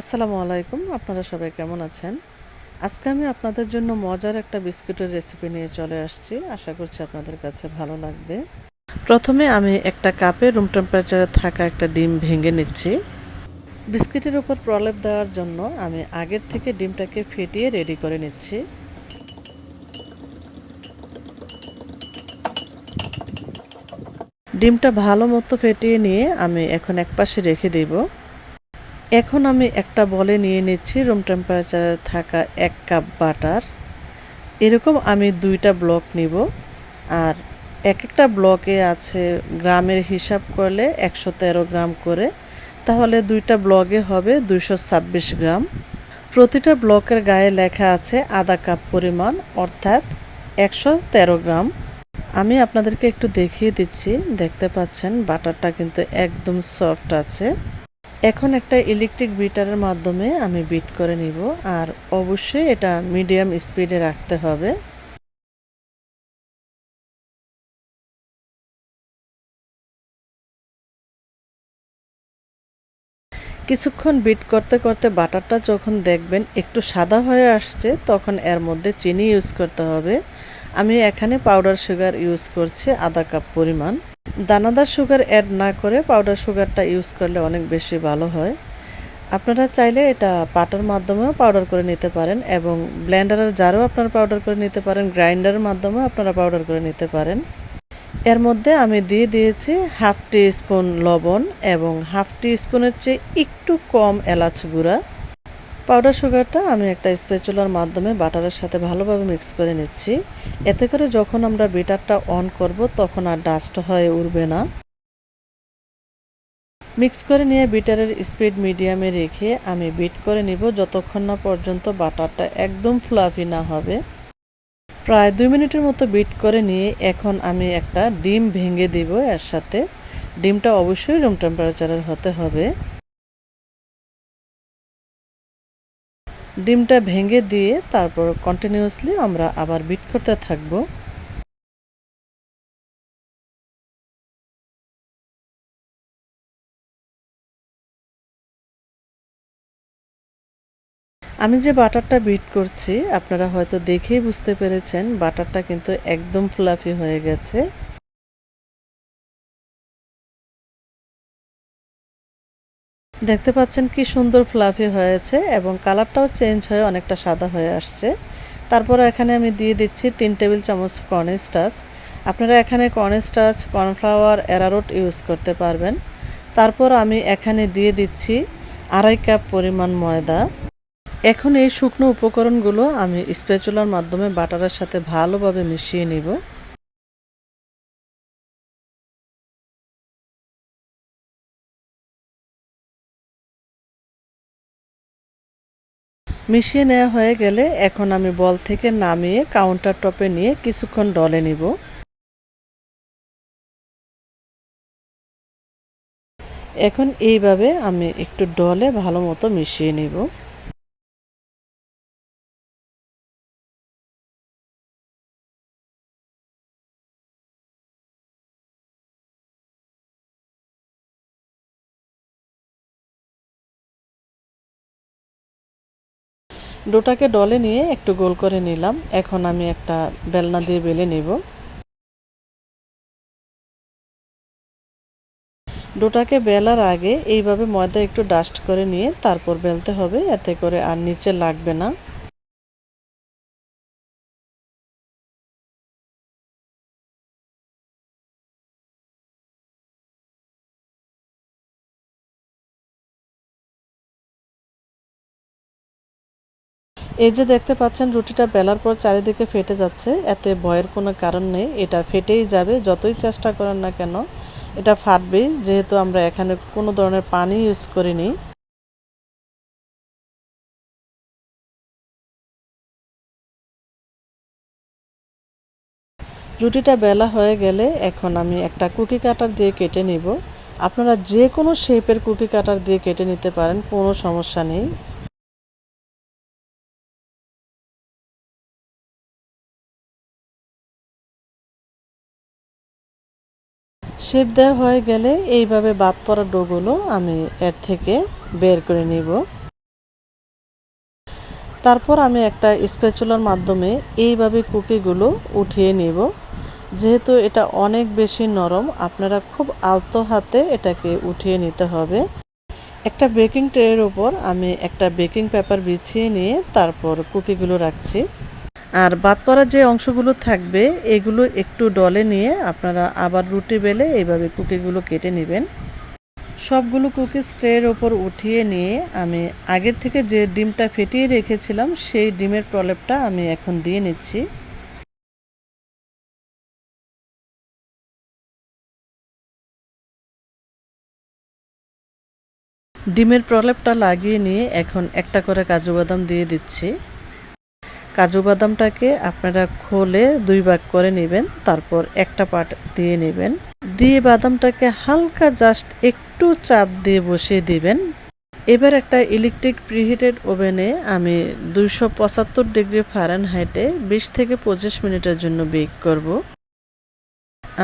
আসসালামু আলাইকুম, আপনারা সবাই কেমন আছেন? আজকে আমি আপনাদের জন্য মজার একটা বিস্কুটের রেসিপি নিয়ে চলে আসছি। আশা করছি আপনাদের কাছে ভালো লাগবে। প্রথমে আমি একটা কাপে রুম টেম্পারেচারে থাকা একটা ডিম ভেঙে নিচ্ছি। বিস্কিটের উপর প্রলেপ দেওয়ার জন্য আমি আগের থেকে ডিমটাকে ফেটিয়ে রেডি করে নিচ্ছি। ডিমটা ভালো মতো ফেটিয়ে নিয়ে আমি এখন এক পাশে রেখে দেবো। এখন আমি একটা বলে নিয়ে নিচ্ছি রুম টেম্পারেচারে থাকা এক কাপ বাটার এরকম আমি দুইটা ব্লক নিব, আর এক একটা ব্লকে আছে গ্রামের হিসাব করলে একশো তেরো গ্রাম করে, তাহলে দুইটা ব্লকে হবে দুইশো ছাব্বিশ গ্রাম। প্রতিটা ব্লকের গায়ে লেখা আছে আধা কাপ পরিমাণ, অর্থাৎ একশো তেরো গ্রাম। আমি আপনাদেরকে একটু দেখিয়ে দিচ্ছি, দেখতে পাচ্ছেন বাটারটা কিন্তু একদম সফট আছে। এখন একটা ইলেকট্রিক বিটারের মাধ্যমে আমি বিট করে নিব, আর অবশ্যই এটা মিডিয়াম স্পিডে রাখতে হবে। কিছুক্ষণ বিট করতে করতে বাটারটা যখন দেখবেন একটু সাদা হয়ে আসছে, তখন এর মধ্যে চিনি ইউজ করতে হবে। আমি এখানে পাউডার সুগার ইউজ করছি আধা কাপ পরিমাণ। দানাদার সুগার অ্যাড না করে পাউডার সুগারটা ইউজ করলে অনেক বেশি ভালো হয়। আপনারা চাইলে এটা পাটার মাধ্যমেও পাউডার করে নিতে পারেন এবং ব্লেন্ডারের জারও আপনারা পাউডার করে নিতে পারেন, গ্রাইন্ডারের মাধ্যমেও আপনারা পাউডার করে নিতে পারেন। এর মধ্যে আমি দিয়ে দিয়েছি হাফ টি স্পুন লবণ এবং হাফ টি স্পুনের চেয়ে একটু কম এলাচ গুঁড়া। পাউডার সুগারটা আমি একটা স্পেচুলার মাধ্যমে বাটারের সাথে ভালোভাবে মিক্স করে নিচ্ছি। এতে করে যখন আমরা বিটারটা অন করব, তখন আর ডাস্ট হয়ে উঠবে না। মিক্স করে নিয়ে বিটারের স্পিড মিডিয়ামে রেখে আমি বিট করে নিব যতক্ষণ না পর্যন্ত বাটারটা একদম ফ্লাফি না হবে। প্রায় দুই মিনিটের মতো বিট করে নিয়ে এখন আমি একটা ডিম ভেঙে দিব এর সাথে। ডিমটা অবশ্যই রুম টেম্পারেচারের হতে হবে। ডিমটা ভেঙে দিয়ে তারপর কন্টিনিউয়াসলি আমরা আবার বিট করতে থাকব। আমি যে বাটারটা বিট করছি, আপনারা হয়তো দেখেই বুঝতে পেরেছেন, বাটারটা কিন্তু একদম ফ্লাফি হয়ে গেছে। দেখতে পাচ্ছেন কি সুন্দর ফ্লাফি হয়েছে এবং কালারটাও চেঞ্জ হয়ে অনেকটা সাদা হয়ে আসছে। তারপর এখানে আমি দিয়ে দিচ্ছি তিন টেবিল চামচ কর্নস্টাচ আপনারা এখানে কর্নস্টাচ কর্নফ্লাওয়ার অ্যারারুট ইউজ করতে পারবেন। তারপর আমি এখানে দিয়ে দিচ্ছি আড়াই কাপ পরিমাণ ময়দা। এখন এই শুকনো উপকরণগুলো আমি স্পেচুলার মাধ্যমে বাটারের সাথে ভালোভাবে মিশিয়ে নিব। মিশিয়ে নেওয়া হয়ে গেলে এখন আমি বল থেকে নামিয়ে কাউন্টার টপে নিয়ে কিছুক্ষণ ডলে নিব। এখন এইভাবে আমি একটু ডলে ভালো মতো মিশিয়ে নিব। ডোটাকে ডলে নিয়ে একটু গোল করে নিলাম। এখন আমি একটা বেলনা দিয়ে বেলে নেব। ডোটাকে বেলার আগে এইভাবে ময়দা একটু ডাস্ট করে নিয়ে তারপর বেলতে হবে। এতে করে আর নিচে লাগবে না। এই যে দেখতে পাচ্ছেন, রুটিটা বেলার পর চারিদিকে ফেটে যাচ্ছে। এতে ভয়ের কোনো কারণ নেই। এটা ফেটেই যাবে, যতই চেষ্টা করেন না কেন। এটা ফাটবেই যেহেতু আমরা এখানে কোনো ধরনের পানি ইউজ করিনি। রুটিটা বেলা হয়ে গেলে এখন আমি একটা কুকি কাটার দিয়ে কেটে নিব। আপনারা যে কোনো শেপের কুকি কাটার দিয়ে কেটে নিতে পারেন, কোনো সমস্যা নেই। শেপ দেওয়া হয়ে গেলে এইভাবে বাদ পড়া ডোগুলো আমি এর থেকে বের করে নিব। তারপর আমি একটা স্প্যাচুলার মাধ্যমে এইভাবে কুকিগুলো উঠিয়ে নিব। যেহেতু এটা অনেক বেশি নরম, আপনারা খুব আলতো হাতে এটাকে উঠিয়ে নিতে হবে। একটা বেকিং ট্রের উপর আমি একটা বেকিং পেপার বিছিয়ে নিয়ে তারপর কুকিগুলো রাখছি। আর বাদ পড়া যে অংশগুলো থাকবে, এগুলো একটু ডলে নিয়ে আপনারা আবার রুটি বেলে এইভাবে কুকিগুলো কেটে নেবেন। সবগুলো কুকিজ ট্রের ওপর উঠিয়ে নিয়ে আমি আগের থেকে যে ডিমটা ফেটিয়ে রেখেছিলাম, সেই ডিমের প্রলেপটা আমি এখন দিয়ে নিচ্ছি। ডিমের প্রলেপটা লাগিয়ে নিয়ে এখন একটা করে কাজু বাদাম দিয়ে দিচ্ছি। কাজু বাদামটাকে আপনারা খোলে দুই ভাগ করে নেবেন, তারপর একটা পাট দিয়ে নেবেন। দিয়ে বাদামটাকে হালকা জাস্ট একটু চাপ দিয়ে বসিয়ে দিবেন। এবার একটা ইলেকট্রিক প্রিহিটেড ওভেনে আমি দুইশো পঁচাত্তর ডিগ্রি ফারেনহাইটে বিশ থেকে পঁচিশ মিনিটের জন্য বেক করব।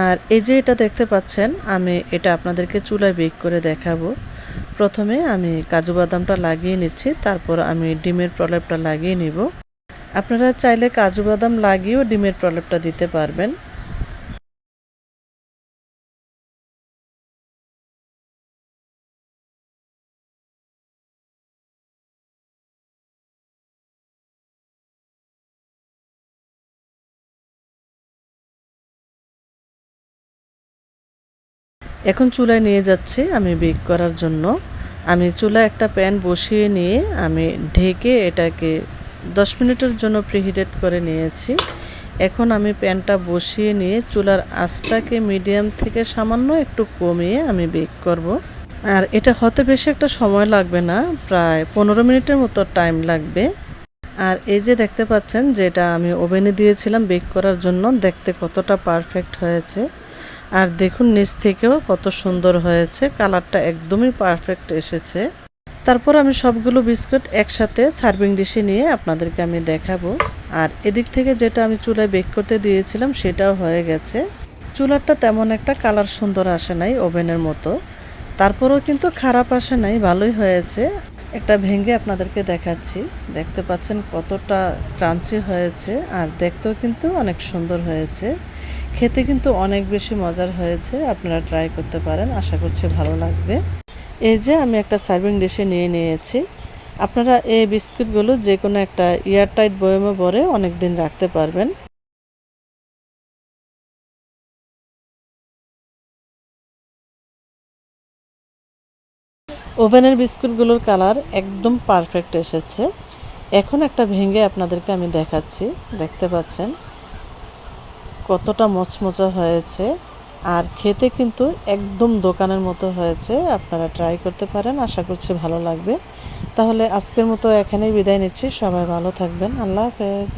আর এই যে এটা দেখতে পাচ্ছেন, আমি এটা আপনাদেরকে চুলায় বেক করে দেখাবো। প্রথমে আমি কাজু বাদামটা লাগিয়ে নিচ্ছি, তারপর আমি ডিমের প্রলেপটা লাগিয়ে নিব। আপনারা চাইলে কাজু বাদাম লাগিয়েও ডিমের প্রলেপটা দিতে পারবেন। এখন চুলায় নিয়ে যাচ্ছি আমি বেক করার জন্য। আমি চুলায় একটা প্যান বসিয়ে নিয়ে আমি ঢেকে এটাকে দশ মিনিটের জন্য প্রিহিটেড করে নিয়েছি। এখন আমি প্যানটা বসিয়ে নিয়ে চুলার আঁচটাকে মিডিয়াম থেকে সামান্য একটু কমিয়ে আমি বেক করব। আর এটা হতে বেশি একটা সময় লাগবে না, প্রায় পনেরো মিনিটের মতো টাইম লাগবে। আর এই যে দেখতে পাচ্ছেন যেটা আমি ওভেনে দিয়েছিলাম বেক করার জন্য, দেখতে কতটা পারফেক্ট হয়েছে। আর দেখুন নিচ থেকেও কত সুন্দর হয়েছে কালারটা একদমই পারফেক্ট এসেছে। তারপর আমি সবগুলো বিস্কুট একসাথে সার্ভিং ডিশে নিয়ে আপনাদেরকে আমি দেখাবো। আর এদিক থেকে যেটা আমি চুলায় বেক করতে দিয়েছিলাম সেটাও হয়ে গেছে। চুলারটা তেমন একটা কালার সুন্দর আসে নাই ওভেনের মতো। তারপরেও কিন্তু খারাপ আসে নাই, ভালোই হয়েছে। একটা ভেঙে আপনাদেরকে দেখাচ্ছি। দেখতে পাচ্ছেন কতটা ক্রাঞ্চি হয়েছে আর দেখতেও কিন্তু অনেক সুন্দর হয়েছে। খেতে কিন্তু অনেক বেশি মজার হয়েছে, আপনারা ট্রাই করতে পারেন, আশা করছি ভালো লাগবে। এই যে আমি একটা সার্ভিং ডিশে নিয়ে নিয়েছি। আপনারা এই বিস্কুটগুলো যে কোনো একটা এয়ারটাইট বয়মে ভরে অনেক দিন রাখতে পারবেন। ওভেনের বিস্কুটগুলোর কালার একদম পারফেক্ট এসেছে। এখন একটা ভেঙে আপনাদেরকে আমি দেখাচ্ছি। দেখতে পাচ্ছেন? কতটা মচমচা হয়েছে। আর খেতে কিন্তু একদম দোকানের মতো হয়েছে, আপনারা ট্রাই করতে পারেন, আশা করছি ভালো লাগবে। তাহলে আজকের মতো এখানেই বিদায় নিচ্ছি, সবাই ভালো থাকবেন, আল্লাহ হাফেজ।